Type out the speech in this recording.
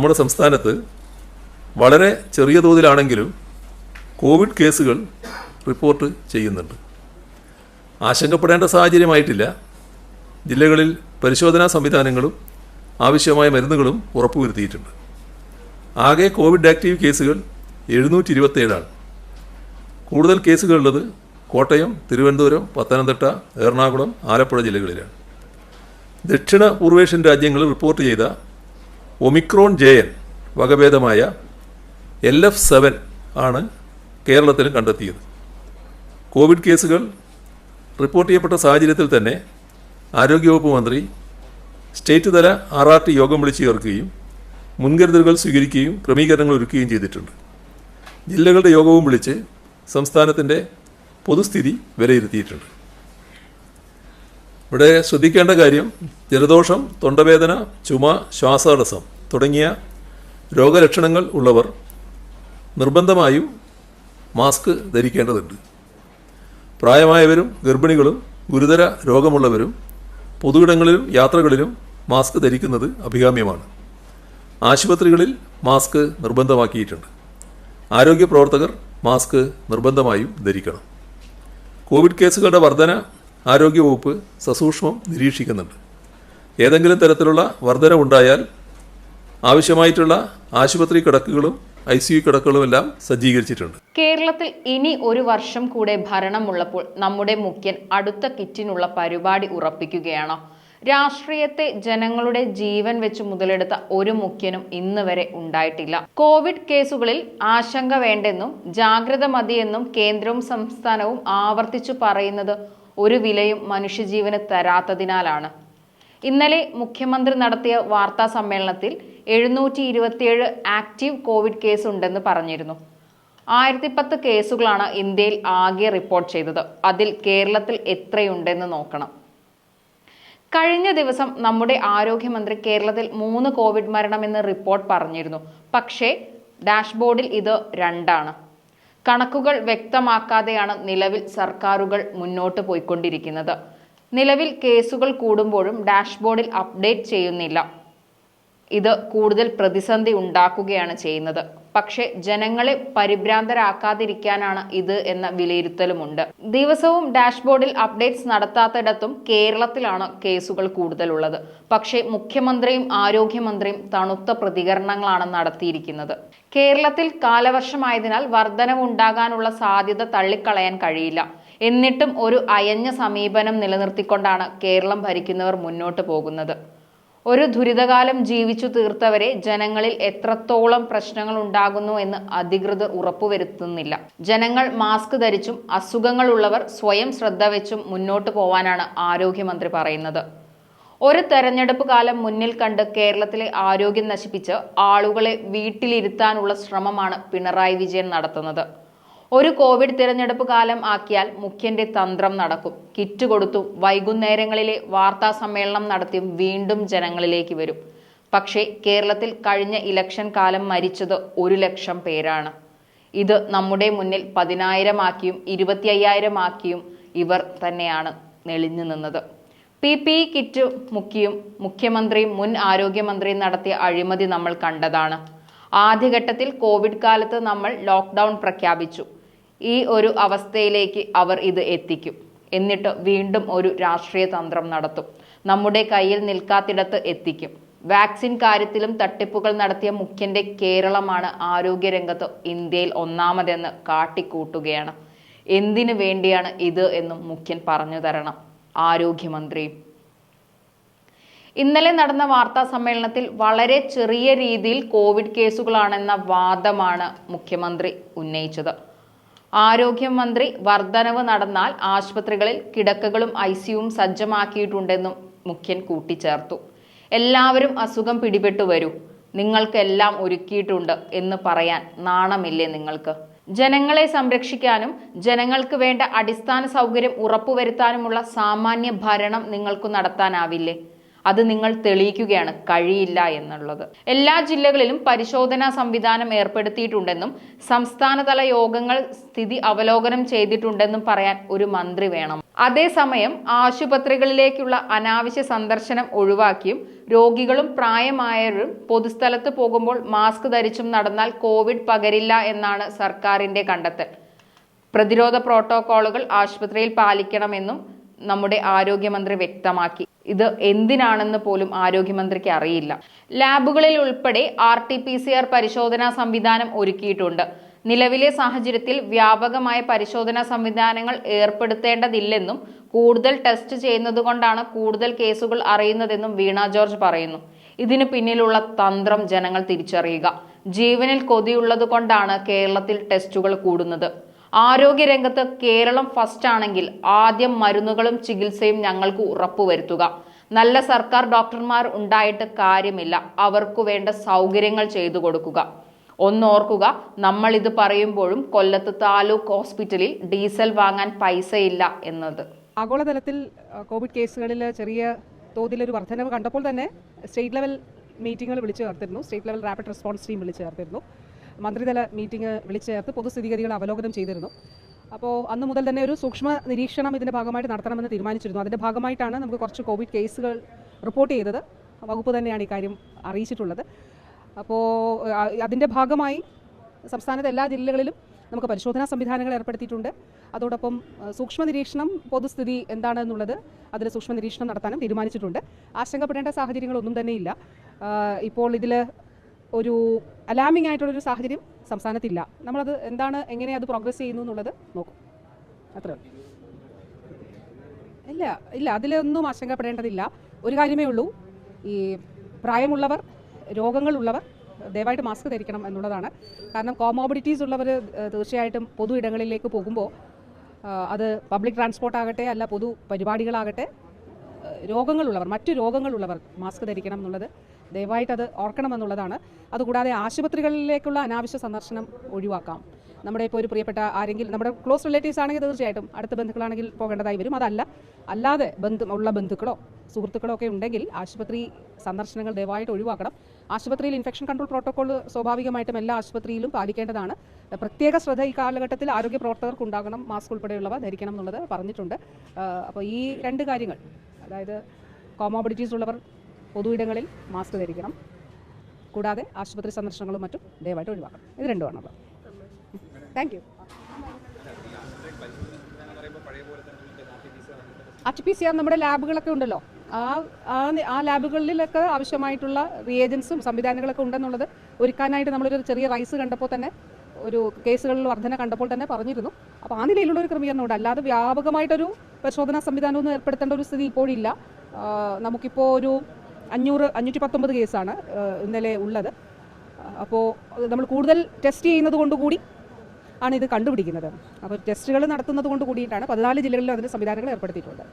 നമ്മുടെ സംസ്ഥാനത്ത് വളരെ ചെറിയ തോതിലാണെങ്കിലും കോവിഡ് കേസുകൾ റിപ്പോർട്ട് ചെയ്യുന്നുണ്ട്. ആശങ്കപ്പെടേണ്ട സാഹചര്യമായിട്ടില്ല. ജില്ലകളിൽ പരിശോധനാ സംവിധാനങ്ങളും ആവശ്യമായ മരുന്നുകളും ഉറപ്പുവരുത്തിയിട്ടുണ്ട്. ആകെ കോവിഡ് ആക്റ്റീവ് കേസുകൾ എഴുന്നൂറ്റി ഇരുപത്തേഴാണ് കൂടുതൽ കേസുകളുള്ളത് കോട്ടയം തിരുവനന്തപുരം പത്തനംതിട്ട എറണാകുളം ആലപ്പുഴ ജില്ലകളിലാണ്. ദക്ഷിണ പൂർവേഷ്യൻ രാജ്യങ്ങളിൽ റിപ്പോർട്ട് ചെയ്ത ഒമിക്രോൺ ജെ എൻ വകഭേദമായ എൽ എഫ് സെവൻ ആണ് കേരളത്തിലും കണ്ടെത്തിയത്. കോവിഡ് കേസുകൾ റിപ്പോർട്ട് ചെയ്യപ്പെട്ട സാഹചര്യത്തിൽ തന്നെ ആരോഗ്യവകുപ്പ് മന്ത്രി സ്റ്റേറ്റ് തല ആർ ആർ ടി യോഗം വിളിച്ചു ചേർക്കുകയും മുൻകരുതലുകൾ സ്വീകരിക്കുകയും ക്രമീകരണങ്ങൾ ഒരുക്കുകയും ചെയ്തിട്ടുണ്ട്. ജില്ലകളുടെ യോഗവും വിളിച്ച് സംസ്ഥാനത്തിന്റെ പൊതുസ്ഥിതി വിലയിരുത്തിയിട്ടുണ്ട്. ഇവിടെ ശ്രദ്ധിക്കേണ്ട കാര്യം ജലദോഷം തൊണ്ടവേദന ചുമ ശ്വാസതടസ്സം തുടങ്ങിയ രോഗലക്ഷണങ്ങൾ ഉള്ളവർ നിർബന്ധമായും മാസ്ക് ധരിക്കേണ്ടതുണ്ട്. പ്രായമായവരും ഗർഭിണികളും ഗുരുതര രോഗമുള്ളവരും പൊതുയിടങ്ങളിലും യാത്രകളിലും മാസ്ക് ധരിക്കുന്നത് അഭികാമ്യമാണ്. ആശുപത്രികളിൽ മാസ്ക് നിർബന്ധമാക്കിയിട്ടുണ്ട്. ആരോഗ്യ പ്രവർത്തകർ മാസ്ക് നിർബന്ധമായും ധരിക്കണം. കോവിഡ് കേസുകളുടെ വർധന ആരോഗ്യവകുപ്പ് സസൂക്ഷ്മം നിരീക്ഷിക്കുന്നുണ്ട്. ഏതെങ്കിലും തരത്തിലുള്ള വർധന ഉണ്ടായാൽ ആവശ്യമായിട്ടുള്ള ആശുപത്രി കിടക്കുകളും ഐ സി യു സജ്ജീകരിച്ചിട്ടുണ്ട്. കേരളത്തിൽ ഇനി ഒരു വർഷം കൂടെ ഭരണമുള്ളപ്പോൾ നമ്മുടെ മുഖ്യൻ അടുത്ത കിറ്റിനുള്ള പരിപാടി ഉറപ്പിക്കുകയാണോ. രാഷ്ട്രീയത്തെ ജനങ്ങളുടെ ജീവൻ വെച്ച് മുതലെടുത്ത ഒരു മുഖ്യനും ഇന്ന് വരെ ഉണ്ടായിട്ടില്ല. കോവിഡ് കേസുകളിൽ ആശങ്ക വേണ്ടെന്നും ജാഗ്രത മതിയെന്നും കേന്ദ്രവും സംസ്ഥാനവും ആവർത്തിച്ചു പറയുന്നത് ഒരു വിലയും മനുഷ്യജീവന് തരാത്തതിനാലാണ്. ഇന്നലെ മുഖ്യമന്ത്രി നടത്തിയ വാർത്താ സമ്മേളനത്തിൽ എഴുന്നൂറ്റി ഇരുപത്തിയേഴ് ആക്റ്റീവ് കോവിഡ് കേസ് ഉണ്ടെന്ന് പറഞ്ഞിരുന്നു. ആയിരത്തി പത്ത് കേസുകളാണ് ഇന്ത്യയിൽ ആകെ റിപ്പോർട്ട് ചെയ്തത്. അതിൽ കേരളത്തിൽ എത്രയുണ്ടെന്ന് നോക്കണം. കഴിഞ്ഞ ദിവസം നമ്മുടെ ആരോഗ്യമന്ത്രി കേരളത്തിൽ മൂന്ന് കോവിഡ് മരണമെന്ന് റിപ്പോർട്ട് പറഞ്ഞിരുന്നു. പക്ഷേ ഡാഷ്ബോർഡിൽ ഇത് രണ്ടാണ്. കണക്കുകൾ വ്യക്തമാക്കാതെയാണ് നിലവിൽ സർക്കാരുകൾ മുന്നോട്ട് പോയിക്കൊണ്ടിരിക്കുന്നത്. നിലവിൽ കേസുകൾ കൂടുമ്പോഴും ഡാഷ്ബോർഡിൽ അപ്ഡേറ്റ് ചെയ്യുന്നില്ല. ഇത് കൂടുതൽ പ്രതിസന്ധി ഉണ്ടാക്കുകയാണ് ചെയ്യുന്നത്. പക്ഷേ ജനങ്ങളെ പരിഭ്രാന്തരാക്കാതിരിക്കാനാണ് ഇത് എന്ന വിലയിരുത്തലുമുണ്ട്. ദിവസവും ഡാഷ്ബോർഡിൽ അപ്ഡേറ്റ്സ് നടത്താത്തിടത്തും കേരളത്തിലാണ് കേസുകൾ കൂടുതലുള്ളത്. പക്ഷേ മുഖ്യമന്ത്രിയും ആരോഗ്യമന്ത്രിയും തണുത്ത പ്രതികരണങ്ങളാണ് നടത്തിയിരിക്കുന്നത്. കേരളത്തിൽ കാലവർഷമായതിനാൽ വർധനവുണ്ടാകാനുള്ള സാധ്യത തള്ളിക്കളയാൻ കഴിയില്ല. എന്നിട്ടും ഒരു അയഞ്ഞ സമീപനം നിലനിർത്തിക്കൊണ്ടാണ് കേരളം ഭരിക്കുന്നവർ മുന്നോട്ട് പോകുന്നത്. ഒരു ദുരിതകാലം ജീവിച്ചു തീർത്തവരെ ജനങ്ങളിൽ എത്രത്തോളം പ്രശ്നങ്ങൾ ഉണ്ടാകുന്നു എന്ന് അധികൃതർ ഉറപ്പുവരുത്തുന്നില്ല. ജനങ്ങൾ മാസ്ക് ധരിച്ചും അസുഖങ്ങൾ ഉള്ളവർ സ്വയം ശ്രദ്ധ വെച്ചും മുന്നോട്ട് പോവാനാണ് ആരോഗ്യമന്ത്രി പറയുന്നത്. ഒരു തെരഞ്ഞെടുപ്പ് കാലം മുന്നിൽ കണ്ട് കേരളത്തിലെ ആരോഗ്യം നശിപ്പിച്ച് ആളുകളെ വീട്ടിലിരുത്താനുള്ള ശ്രമമാണ് പിണറായി വിജയൻ നടത്തുന്നത്. ഒരു കോവിഡ് തിരഞ്ഞെടുപ്പ് കാലം ആക്കിയാൽ മുഖ്യന്റെ തന്ത്രം നടക്കും. കിറ്റ് കൊടുത്തും വൈകുന്നേരങ്ങളിലെ വാർത്താ സമ്മേളനം നടത്തിയും വീണ്ടും ജനങ്ങളിലേക്ക് വരും. പക്ഷേ കേരളത്തിൽ കഴിഞ്ഞ ഇലക്ഷൻ കാലം മരിച്ചത് ഒരു ലക്ഷം പേരാണ്. ഇത് നമ്മുടെ മുന്നിൽ പതിനായിരം ആക്കിയും ഇരുപത്തി അയ്യായിരം ആക്കിയും ഇവർ തന്നെയാണ് നെളിഞ്ഞു നിന്നത്. പി പി കിറ്റ് മുക്കിയും മുഖ്യമന്ത്രിയും മുൻ ആരോഗ്യമന്ത്രിയും നടത്തിയ അഴിമതി നമ്മൾ കണ്ടതാണ്. ആദ്യഘട്ടത്തിൽ കോവിഡ് കാലത്ത് നമ്മൾ ലോക്ക്ഡൗൺ പ്രഖ്യാപിച്ചു. ഈ ഒരു അവസ്ഥയിലേക്ക് അവർ ഇത് എത്തിക്കും. എന്നിട്ട് വീണ്ടും ഒരു രാഷ്ട്രീയ തന്ത്രം നടത്തും. നമ്മുടെ കയ്യിൽ നിൽക്കാത്തിടത്ത് എത്തിക്കും. വാക്സിൻ കാര്യത്തിലും തട്ടിപ്പുകൾ നടത്തിയ മുഖ്യന്റെ കേരളമാണ് ആരോഗ്യരംഗത്ത് ഇന്ത്യയിൽ ഒന്നാമതെന്ന് കാട്ടിക്കൂട്ടുകയാണ്. എന്തിനു വേണ്ടിയാണ് ഇത് എന്നും മുഖ്യൻ പറഞ്ഞു തരണം. ആരോഗ്യമന്ത്രിയും ഇന്നലെ നടന്ന വാർത്താ സമ്മേളനത്തിൽ വളരെ ചെറിയ രീതിയിൽ കോവിഡ് കേസുകളാണെന്ന വാദമാണ് മുഖ്യമന്ത്രി ഉന്നയിച്ചത്. ആരോഗ്യമന്ത്രി വർധനവ് നടന്നാൽ ആശുപത്രികളിൽ കിടക്കകളും ഐ സിയുവും സജ്ജമാക്കിയിട്ടുണ്ടെന്നും മുഖ്യൻ കൂട്ടിച്ചേർത്തു. എല്ലാവരും അസുഖം പിടിപെട്ടു വരൂ. നിങ്ങൾക്കെല്ലാം ഒരുക്കിയിട്ടുണ്ട് എന്ന് പറയാൻ നാണമില്ലേ നിങ്ങൾക്ക്? ജനങ്ങളെ സംരക്ഷിക്കാനും ജനങ്ങൾക്ക് വേണ്ട അടിസ്ഥാന സൗകര്യം ഉറപ്പുവരുത്താനുമുള്ള സാമാന്യ ഭരണം നിങ്ങൾക്ക് നടത്താനാവില്ലേ? അത് നിങ്ങൾ തെളിയിക്കുകയാണ്. കഴിയില്ല എന്നുള്ളത്. എല്ലാ ജില്ലകളിലും പരിശോധനാ സംവിധാനം ഏർപ്പെടുത്തിയിട്ടുണ്ടെന്നും സംസ്ഥാനതല യോഗങ്ങൾ സ്ഥിതി അവലോകനം ചെയ്തിട്ടുണ്ടെന്നും പറയാൻ ഒരു മന്ത്രി വേണം. അതേസമയം ആശുപത്രികളിലേക്കുള്ള അനാവശ്യ സന്ദർശനം ഒഴിവാക്കിയും രോഗികളും പ്രായമായവരും പൊതുസ്ഥലത്ത് പോകുമ്പോൾ മാസ്ക് ധരിച്ചും നടന്നാൽ കോവിഡ് പകരില്ല എന്നാണ് സർക്കാരിന്റെ കണ്ടെത്തൽ. പ്രതിരോധ പ്രോട്ടോകോളുകൾ ആശുപത്രിയിൽ പാലിക്കണമെന്നും നമ്മുടെ ആരോഗ്യമന്ത്രി വ്യക്തമാക്കി. ഇത് എന്തിനാണെന്ന് പോലും ആരോഗ്യമന്ത്രിക്ക് അറിയില്ല. ലാബുകളിൽ ഉൾപ്പെടെ R T P C R പരിശോധനാ സംവിധാനം ഒരുക്കിയിട്ടുണ്ട്. നിലവിലെ സാഹചര്യത്തിൽ വ്യാപകമായ പരിശോധനാ സംവിധാനങ്ങൾ ഏർപ്പെടുത്തേണ്ടതില്ലെന്നും കൂടുതൽ ടെസ്റ്റ് ചെയ്യുന്നതുകൊണ്ടാണ് കൂടുതൽ കേസുകൾ അറിയുന്നതെന്നും വീണ ജോർജ് പറയുന്നു. ഇതിനു പിന്നിലുള്ള തന്ത്രം ജനങ്ങൾ തിരിച്ചറിയുക. ജീവനിൽ കൊതിയുള്ളത് കൊണ്ടാണ് കേരളത്തിൽ ടെസ്റ്റുകൾ കൂടുന്നത്. ആരോഗ്യരംഗത്ത് കേരളം ഫസ്റ്റ് ആണെങ്കിൽ ആദ്യം മരുന്നുകളും ചികിത്സയും ഞങ്ങൾക്ക് ഉറപ്പുവരുത്തുക. നല്ല സർക്കാർ ഡോക്ടർമാർ ഉണ്ടായിട്ട് കാര്യമില്ല. അവർക്കു വേണ്ട സൗകര്യങ്ങൾ ചെയ്തു കൊടുക്കുക. ഒന്നോർക്കുക നമ്മൾ ഇത് പറയുമ്പോഴും കൊല്ലത്ത് താലൂക്ക് ഹോസ്പിറ്റലിൽ ഡീസൽ വാങ്ങാൻ പൈസയില്ല എന്നത്. ആഗോളതലത്തിൽ കോവിഡ് കേസുകളിൽ ചെറിയ തോതിൽ ഒരു വർധനവ് കണ്ടപ്പോൾ തന്നെ സ്റ്റേറ്റ് ലെവൽ മീറ്റിങ്ങുകൾ വിളിച്ചു ചേർത്തിരുന്നു. State level rapid response team വിളിച്ചു ചേർത്തിരുന്നു. മന്ത്രിതല മീറ്റിംഗ് വിളിച്ചേർത്ത് പൊതുസ്ഥിതിഗതികൾ അവലോകനം ചെയ്തിരുന്നു. അപ്പോൾ അന്ന് മുതൽ തന്നെ ഒരു സൂക്ഷ്മ നിരീക്ഷണം ഇതിന്റെ ഭാഗമായിട്ട് നടത്തണമെന്ന് തീരുമാനിച്ചിരുന്നു. അതിന്റെ ഭാഗമായിട്ടാണ് നമുക്ക് കുറച്ച് കോവിഡ് കേസുകൾ റിപ്പോർട്ട് ചെയ്തത്. വകുപ്പ് തന്നെയാണ് ഇക്കാര്യം കാര്യം അറിയിച്ചിട്ടുള്ളത്. അപ്പോൾ അതിന്റെ ഭാഗമായി സംസ്ഥാനത്തെ എല്ലാ ജില്ലകളിലും നമുക്ക് പരിശോധനാ സംവിധാനങ്ങൾ ഏർപ്പെടുത്തിയിട്ടുണ്ട്. അതോടൊപ്പം സൂക്ഷ്മ നിരീക്ഷണം പൊതുസ്ഥിതി എന്താണെന്നുള്ളത് അതിൽ സൂക്ഷ്മ നിരീക്ഷണം നടത്താനും തീരുമാനിച്ചിട്ടുണ്ട്. ആശങ്കപ്പെടേണ്ട സാഹചര്യങ്ങളൊന്നും തന്നെയില്ല ഇപ്പോൾ ഇതിൽ ഒരു അലാമിംഗ് ആയിട്ടുള്ളൊരു സാഹചര്യം സംസ്ഥാനത്തില്ല. നമ്മളത് എന്താണ് എങ്ങനെ അത് പ്രോഗ്രസ് ചെയ്യുന്നു എന്നുള്ളത് നോക്കും. അത്ര ഇല്ല ഇല്ല അതിലൊന്നും ആശങ്കപ്പെടേണ്ടതില്ല. ഒരു കാര്യമേ ഉള്ളൂ. ഈ പ്രായമുള്ളവർ രോഗങ്ങളുള്ളവർ ദയവായിട്ട് മാസ്ക് ധരിക്കണം എന്നുള്ളതാണ്. കാരണം കോമോബിഡിറ്റീസ് ഉള്ളവർ തീർച്ചയായിട്ടും പൊതു ഇടങ്ങളിലേക്ക് പോകുമ്പോൾ അത് പബ്ലിക് ട്രാൻസ്പോർട്ട് ആകട്ടെ അല്ല പൊതു പരിപാടികളാകട്ടെ രോഗങ്ങളുള്ളവർ മറ്റു രോഗങ്ങളുള്ളവർ മാസ്ക് ധരിക്കണം എന്നുള്ളത് ദയവായിട്ട് അത് ഓർക്കണമെന്നുള്ളതാണ്. അതുകൂടാതെ ആശുപത്രികളിലേക്കുള്ള അനാവശ്യ സന്ദർശനം ഒഴിവാക്കാം. നമ്മുടെ ഇപ്പോൾ ഒരു പ്രിയപ്പെട്ട ആരെങ്കിലും നമ്മുടെ ക്ലോസ് റിലേറ്റീവ്സ് ആണെങ്കിൽ തീർച്ചയായിട്ടും അടുത്ത ബന്ധുക്കളാണെങ്കിൽ പോകേണ്ടതായി വരും. അതല്ല അല്ലാതെ ബന്ധു ഉള്ള ബന്ധുക്കളോ സുഹൃത്തുക്കളോ ഒക്കെ ഉണ്ടെങ്കിൽ ആശുപത്രി സന്ദർശനങ്ങൾ ദയവായിട്ട് ഒഴിവാക്കണം. ആശുപത്രിയിൽ ഇൻഫെക്ഷൻ കൺട്രോൾ പ്രോട്ടോകോൾ സ്വാഭാവികമായിട്ടും എല്ലാ ആശുപത്രിയിലും പാലിക്കേണ്ടതാണ്. പ്രത്യേക ശ്രദ്ധ ഈ കാലഘട്ടത്തിൽ ആരോഗ്യ പ്രവർത്തകർക്ക് ഉണ്ടാകണം. മാസ്ക് ഉൾപ്പെടെയുള്ളവ ധരിക്കണം എന്നുള്ളത് പറഞ്ഞിട്ടുണ്ട്. അപ്പോൾ ഈ രണ്ട് കാര്യങ്ങൾ അതായത് കോമോബിഡിറ്റീസ് ഉള്ളവർ പൊതുയിടങ്ങളിൽ മാസ്ക് ധരിക്കണം. കൂടാതെ ആശുപത്രി സന്ദർശനങ്ങളും മറ്റും ദയവായിട്ട് ഒഴിവാക്കണം. ഇത് രണ്ടുമാണുള്ളത്. Thank you T P C R നമ്മുടെ ലാബുകളൊക്കെ ഉണ്ടല്ലോ. ആ ആ ലാബുകളിലൊക്കെ ആവശ്യമായിട്ടുള്ള റിയേജൻസും സംവിധാനങ്ങളൊക്കെ ഉണ്ടെന്നുള്ളത് ഒരുക്കാനായിട്ട് നമ്മളൊരു ചെറിയ റൈസ് കണ്ടപ്പോൾ തന്നെ ഒരു കേസുകളിൽ വർധന കണ്ടപ്പോൾ തന്നെ പറഞ്ഞിരുന്നു. അപ്പോൾ ആ നിലയിലുള്ള ഒരു ക്രമീകരണം ഉണ്ട് അല്ലാതെ വ്യാപകമായിട്ടൊരു പരിശോധനാ സംവിധാനമൊന്നും ഏർപ്പെടുത്തേണ്ട ഒരു സ്ഥിതി ഇപ്പോഴില്ല. നമുക്കിപ്പോൾ ഒരു അഞ്ഞൂറ് അഞ്ഞൂറ്റി പത്തൊമ്പത് കേസാണ് ഇന്നലെ ഉള്ളത്. അപ്പോൾ നമ്മൾ കൂടുതൽ ടെസ്റ്റ് ചെയ്യുന്നത് കൊണ്ട് കൂടി ആണ് ഇത് കണ്ടുപിടിക്കുന്നത്. അപ്പോൾ ടെസ്റ്റുകൾ നടത്തുന്നത് കൊണ്ട് കൂടിയിട്ടാണ് പതിനാല് ജില്ലകളിലും അതിന് സംവിധാനങ്ങൾ ഏർപ്പെടുത്തിയിട്ടുണ്ട്.